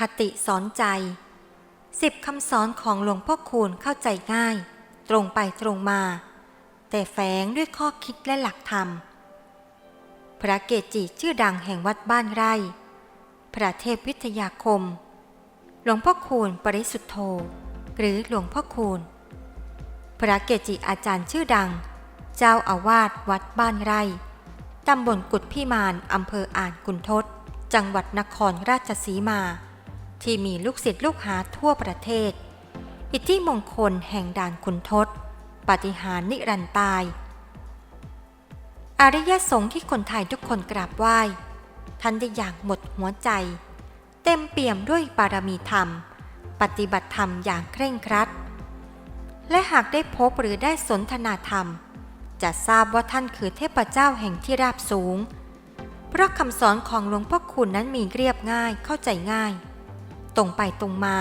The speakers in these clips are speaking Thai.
คติสอนใจสิบคำสอนของหลวงพ่อคูณเข้าใจง่าย ตรงไปตรงมา แต่แฝงด้วยข้อคิดและหลักธรรม พระเกจิชื่อดังแห่งวัดบ้านไร่ พระเทพวิทยาคม หลวงพ่อคูณปริสุทธโธ หรือหลวงพ่อคูณ พระเกจิอาจารย์ชื่อดัง เจ้าอาวาสวัดบ้านไร่ตำบลกุดพิมานอำเภออ่านกุนทศ จังหวัดนครราชสีมา ที่มีลูกศิษย์ลูกหาทั่วประเทศ อิทธิมงคลแห่งด่านคุณทศ ปฏิหารนิรันตาย อริยสงฆ์ที่คนไทยทุกคนกราบไหว้ ท่านได้อย่างหมดหัวใจ เต็มเปี่ยมด้วยบารมีธรรม ปฏิบัติธรรมอย่างเคร่งครัด และหากได้พบหรือได้สนทนาธรรม จะทราบว่าท่านคือเทพเจ้าแห่งที่ราบสูง เพราะคำสอนของหลวงพ่อคุณนั้นมีเรียบง่ายเข้าใจง่าย ตรงไปตรงมา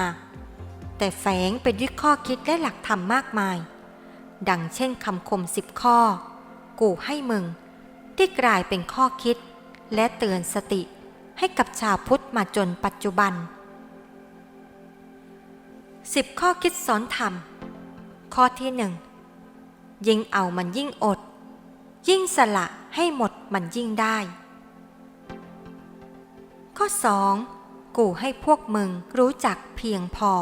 แต่แฝงไปด้วยข้อคิดและหลักธรรมมากมาย ดังเช่นคำคมสิบข้อ กูให้มึง ที่กลายเป็นข้อคิด และเตือนสติให้กับชาวพุทธมาจนปัจจุบันสิบข้อคิดสอนธรรม ข้อที่หนึ่งยิ่งเอามันยิ่งอด ยิ่งสละให้หมดมันยิ่งได้ ข้อ 2. กูให้พวกมึงรู้จักเพียงพอ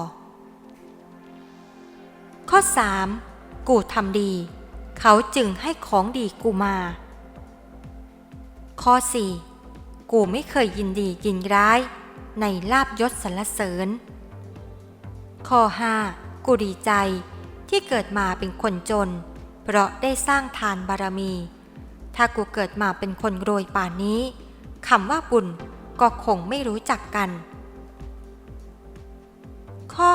ข้อ 3. กูทำดี เขาจึงให้ของดีกูมา ข้อ 4. กูไม่เคยยินดียินร้าย ในลาบยศสรรเสริญ ข้อ 5. กูดีใจที่เกิดมาเป็นคนจน เพราะได้สร้างทานบารมี ถ้ากูเกิดมาเป็นคนรวยป่านนี้คำว่าบุญ ก็คงไม่รู้จักกัน ข้อ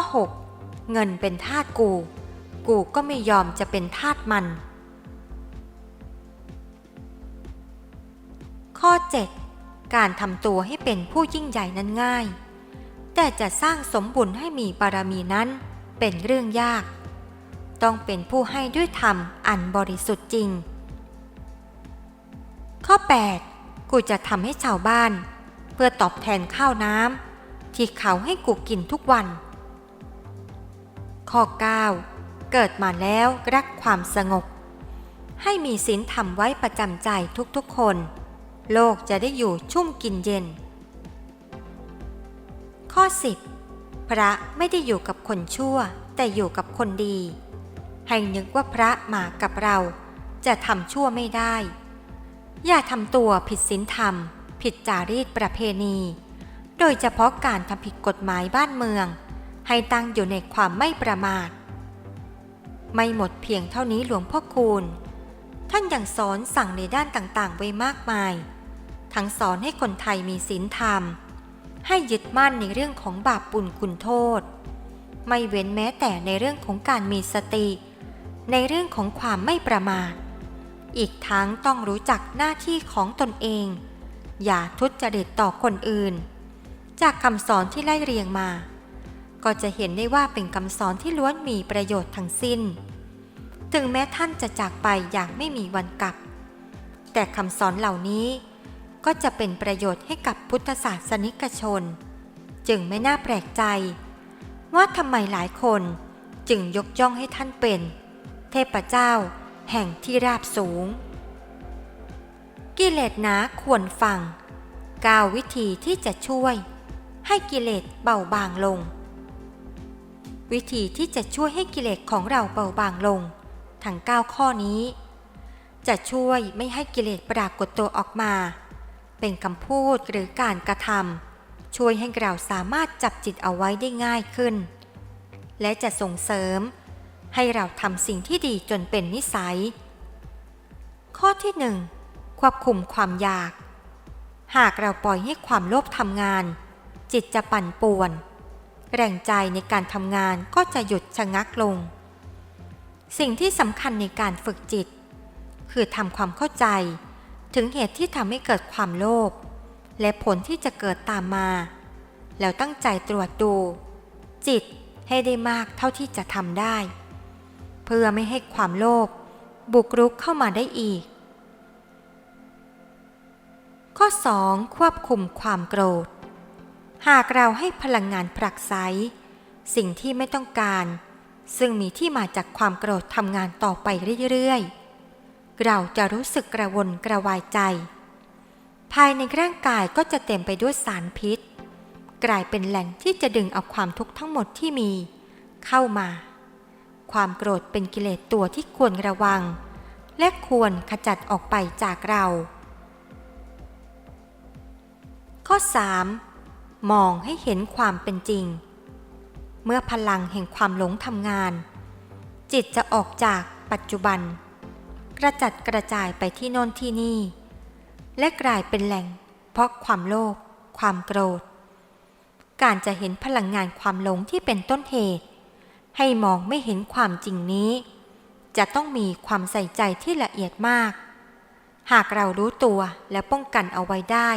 6. เงินเป็นทาสกู กูก็ไม่ยอมจะเป็นทาสมัน ข้อ 7. การทำตัวให้เป็นผู้ยิ่งใหญ่นั้นง่าย แต่จะสร้างสมบุญให้มีบารมีนั้นเป็นเรื่องยาก ต้องเป็นผู้ให้ด้วยธรรมอันบริสุทธิ์จริง ข้อ 8. กูจะทำให้ชาวบ้าน เพื่อตอบแทนข้าวน้ำที่เขาให้กูกินทุกวัน ข้อ 9. เกิดมาแล้วรักความสงบ ให้มีศีลธรรมไว้ประจำใจทุกๆคน โลกจะได้อยู่ชุ่มกินเย็น ข้อ 10 พระไม่ได้อยู่กับคนชั่วแต่อยู่กับคนดี ให้นึกว่าพระมากับเราจะทำชั่วไม่ได้ อย่าทำตัวผิดศีลธรรม ผิดจารีตประเพณี โดยเฉพาะการทำผิดกฎหมายบ้านเมือง ให้ตั้งอยู่ในความไม่ประมาท ไม่หมดเพียงเท่านี้หลวงพ่อคูณ ท่านยังสอนสั่งในด้านต่างๆ ไว้มากมาย ทั้งสอนให้คนไทยมีศีลธรรม ให้ยึดมั่นในเรื่องของบาปบุญคุณโทษ ไม่เว้นแม้แต่ในเรื่องของการมีสติ ในเรื่องของความไม่ประมาทอีกทั้งต้องรู้จักหน้าที่ของตนเอง อย่าทุจริตต่อคนอื่น จากคำสอนที่ไล่เรียงมา ก็จะเห็นได้ว่าเป็นคำสอนที่ล้วนมีประโยชน์ทั้งสิ้น ถึงแม้ท่านจะจากไปอย่างไม่มีวันกลับ แต่คำสอนเหล่านี้ก็จะเป็นประโยชน์ให้กับพุทธศาสนิกชน จึงไม่น่าแปลกใจ ว่าทำไมหลายคนจึงยกย่องให้ท่านเป็น เทพเจ้า แห่งที่ราบสูง กิเลสหนาควรฟังกาววิธีที่จะช่วย ให้กิเลสเบาบางลง วิธีที่จะช่วยให้กิเลสของเราเบาบางลง ทั้ง 9 ข้อนี้ จะช่วยไม่ให้กิเลสปรากฏตัวออกมา เป็นคำพูดหรือการกระทำช่วยให้เราสามารถจับจิตเอาไว้ได้ง่ายขึ้น และจะส่งเสริม ให้เราทำสิ่งที่ดีจนเป็นนิสัย ข้อที่หนึ่ง ควบคุมความอยาก หากเราปล่อยให้ความโลภทำงาน จิตจะปั่นป่วน แรงใจในการทำงานก็จะหยุดชะงักลง สิ่งที่สำคัญในการฝึกจิต คือทำความเข้าใจ ถึงเหตุที่ทำให้เกิดความโลภและผลที่จะเกิดตามมา แล้วตั้งใจตรวจดู จิตให้ได้มากเท่าที่จะทำได้ เพื่อไม่ให้ความโลภบุกรุกเข้ามาได้อีก ข้อ 2. ควบคุมความโกรธ หากเราให้พลังงานผลักไสสิ่งที่ไม่ต้องการ ซึ่งมีที่มาจากความโกรธทำงานต่อไปเรื่อยๆ เราจะรู้สึกกระวนกระวายใจ ภายในร่างกายก็จะเต็มไปด้วยสารพิษ กลายเป็นแหล่งที่จะดึงเอาความทุกข์ทั้งหมดที่มี เข้ามา ความโกรธเป็นกิเลสตัวที่ควรระวัง และควรขจัดออกไปจากเรา ข้อ 3. มองให้เห็นความเป็นจริง เมื่อพลังแห่งความหลงทำงาน จิตจะออกจากปัจจุบัน กระจัดกระจายไปที่โน่นที่นี่ และกลายเป็นแหล่ง เพราะความโลภความโกรธ การจะเห็นพลังงานความหลงที่เป็นต้นเหตุ ให้มองไม่เห็นความจริงนี้ จะต้องมีความใส่ใจที่ละเอียดมาก หากเรารู้ตัวและป้องกันเอาไว้ได้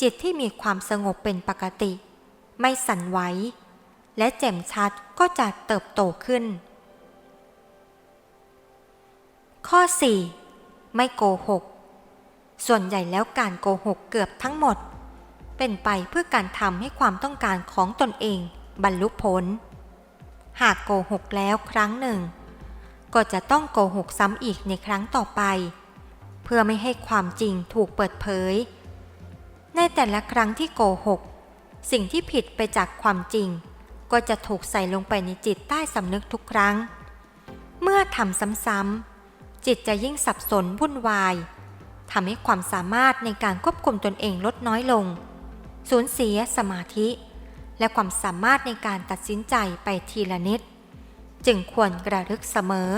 จิตที่มีความสงบเป็นปกติ ไม่สั่นไหว และแจ่มชัดก็จะเติบโตขึ้น ข้อ 4. ไม่โกหก ส่วนใหญ่แล้วการโกหกเกือบทั้งหมด เป็นไปเพื่อการทำให้ความต้องการของตนเองบรรลุผล หากโกหกแล้วครั้งหนึ่ง ก็จะต้องโกหกซ้ำอีกในครั้งต่อไป เพื่อไม่ให้ความจริงถูกเปิดเผย ในแต่ละครั้งที่โกหก สิ่งที่ผิดไปจากความจริง ก็จะถูกใส่ลงไปในจิตใต้สำนึกทุกครั้ง เมื่อทำซ้ำๆจิตจะยิ่งสับสนวุ่นวายทำให้ความสามารถในการควบคุมตนเองลดน้อยลง สูญเสียสมาธิ และความสามารถในการตัดสินใจไปทีละนิด จึงควรกระลึกเสมอ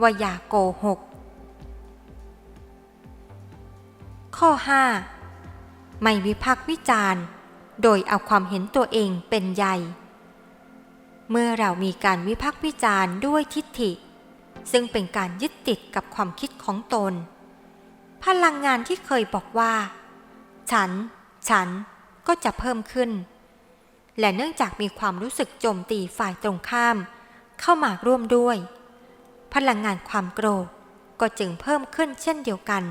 ว่าอย่าโกหก ข้อ 5 ไม่วิพากวิจารณ์ โดยเอาความเห็นตัวเองเป็นใหญ่ เมื่อเรามีการวิพากวิจารณ์ด้วยทิฏฐิ ซึ่งเป็นการยึดติดกับความคิดของตน พลังงานที่เคยบอกว่า ฉัน ฉันก็จะเพิ่มขึ้น และเนื่องจากมีความรู้สึกโจมตีฝ่ายตรงข้าม เข้ามาร่วมด้วย พลังงานความโกรธก็จึงเพิ่มขึ้นเช่นเดียวกัน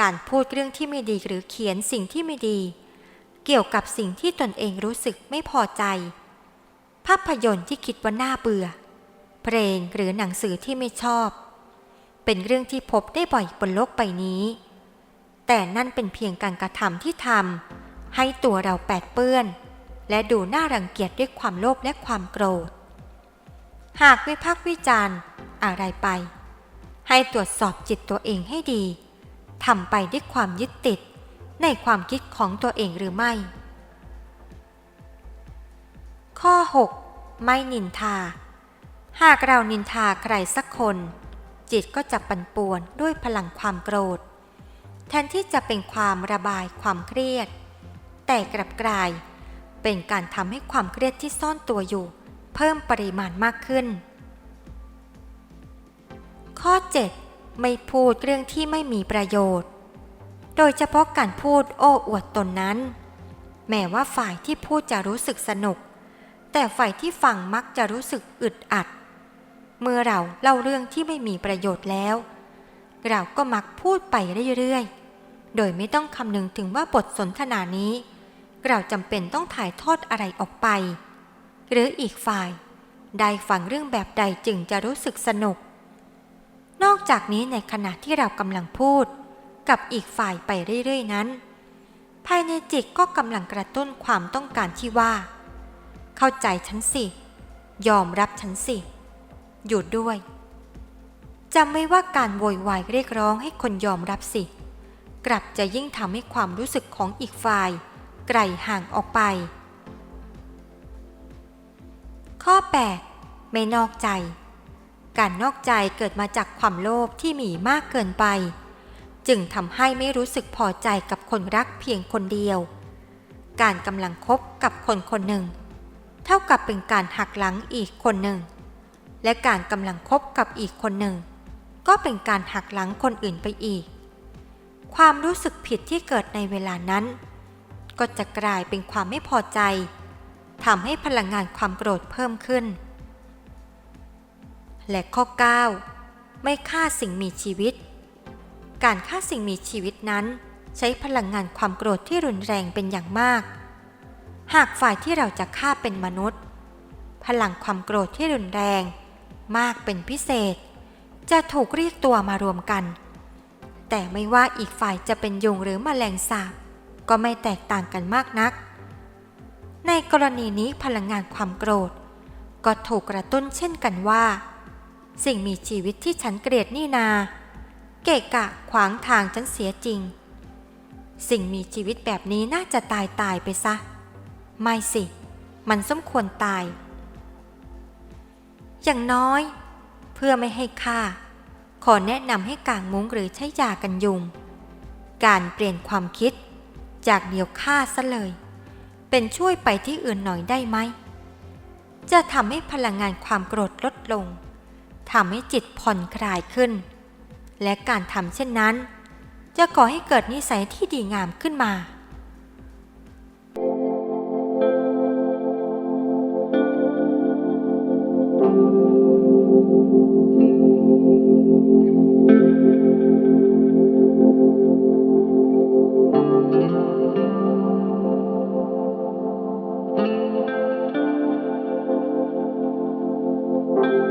การพูดเรื่องที่ไม่ดีหรือเขียนสิ่งที่ไม่ดี เกี่ยวกับสิ่งที่ตนเองรู้สึกไม่พอใจ ภาพยนตร์ที่คิดว่าน่าเบื่อ เพลงหรือหนังสือที่ไม่ชอบ เป็นเรื่องที่พบได้บ่อยบนโลกใบนี้ แต่นั่นเป็นเพียงการกระทำที่ทำให้ตัวเราแปดเปื้อน และดูน่ารังเกียจด้วยความโลภและความโกรธ หากวิพากษ์วิจารณ์อะไรไป ให้ตรวจสอบจิตตัวเองให้ดี ทำไปด้วยความยึดติดในความคิดของตัวเองหรือไม่ ข้อ 6 ไม่นินทา หากเรานินทาใครสักคน จิตก็จะปั่นป่วนด้วยพลังความโกรธ แทนที่จะเป็นความระบายความเครียด แต่กลับกลายเป็นการทำให้ความเครียดที่ซ่อนตัวอยู่ เพิ่มปริมาณมากขึ้น ข้อ 7 ไม่พูดเรื่องที่ไม่มีประโยชน์ โดยเฉพาะการพูดโอ้อวดตนนั้น แม้ว่าฝ่ายที่พูดจะรู้สึกสนุก แต่ฝ่ายที่ฟังมักจะรู้สึกอึดอัด เมื่อเราเล่าเรื่องที่ไม่มีประโยชน์แล้ว เราก็มักพูดไปเรื่อยๆ โดยไม่ต้องคำนึงถึงว่าบทสนทนานี้ เราจำเป็นต้องถ่ายทอดอะไรออกไป หรืออีกฝ่าย ได้ฟังเรื่องแบบใดจึงจะรู้สึกสนุก อกจากนี้ในขณะที่เรากำลังพูด กับอีกฝ่ายไปเรื่อย ๆ นั้น ภายในจิตก็กำลังกระตุ้นความต้องการที่ว่า เข้าใจฉันสิ ยอมรับฉันสิ อยู่ด้วยจำไม่ว่าการโวยวายเรียกร้องให้คนยอมรับสิ กลับจะยิ่งทำให้ความรู้สึกของอีกฝ่าย ไกลห่างออกไป ข้อ 8 ไม่นอกใจ การนอกใจเกิดมาจากความโลภที่มีมากเกินไป จึงทำให้ไม่รู้สึกพอใจกับคนรักเพียงคนเดียว การกำลังคบกับคนคนหนึ่ง เท่ากับเป็นการหักหลังอีกคนหนึ่ง และการกำลังคบกับอีกคนหนึ่ง ก็เป็นการหักหลังคนอื่นไปอีก ความรู้สึกผิดที่เกิดในเวลานั้น ก็จะกลายเป็นความไม่พอใจทำให้พลังงานความโกรธเพิ่มขึ้น และข้อ 9 ไม่ฆ่าสิ่งมีชีวิต การฆ่าสิ่งมีชีวิตนั้นใช้พลังงานความโกรธที่รุนแรงเป็นอย่างมาก หากฝ่ายที่เราจะฆ่าเป็นมนุษย์ พลังความโกรธที่รุนแรง มากเป็นพิเศษ จะถูกเรียกตัวมารวมกัน แต่ไม่ว่าอีกฝ่ายจะเป็นยุงหรือมแมลงสาบ ก็ไม่แตกต่างกันมากนัก ในกรณีนี้พลังงานความโกรธ ก็ถูกกระตุ้นเช่นกันว่า สิ่งมีชีวิตที่ฉันเกลียดนี่นา เกะกะขวางทางฉันเสียจริง สิ่งมีชีวิตแบบนี้น่าจะตายตายไปซะ ไม่สิ มันสมควรตาย อย่างน้อย เพื่อไม่ให้ฆ่า ขอแนะนำให้กางมุ้งหรือใช้ยากันยุง การเปลี่ยนความคิด จากเดียวฆ่าซะเลย เป็นช่วยไปที่อื่นหน่อยได้ไหม จะทำให้พลังงานความโกรธลดลง ทำให้จิตผ่อนคลายขึ้น และการทำเช่นนั้น จะก่อให้เกิดนิสัยที่ดีงามขึ้นมา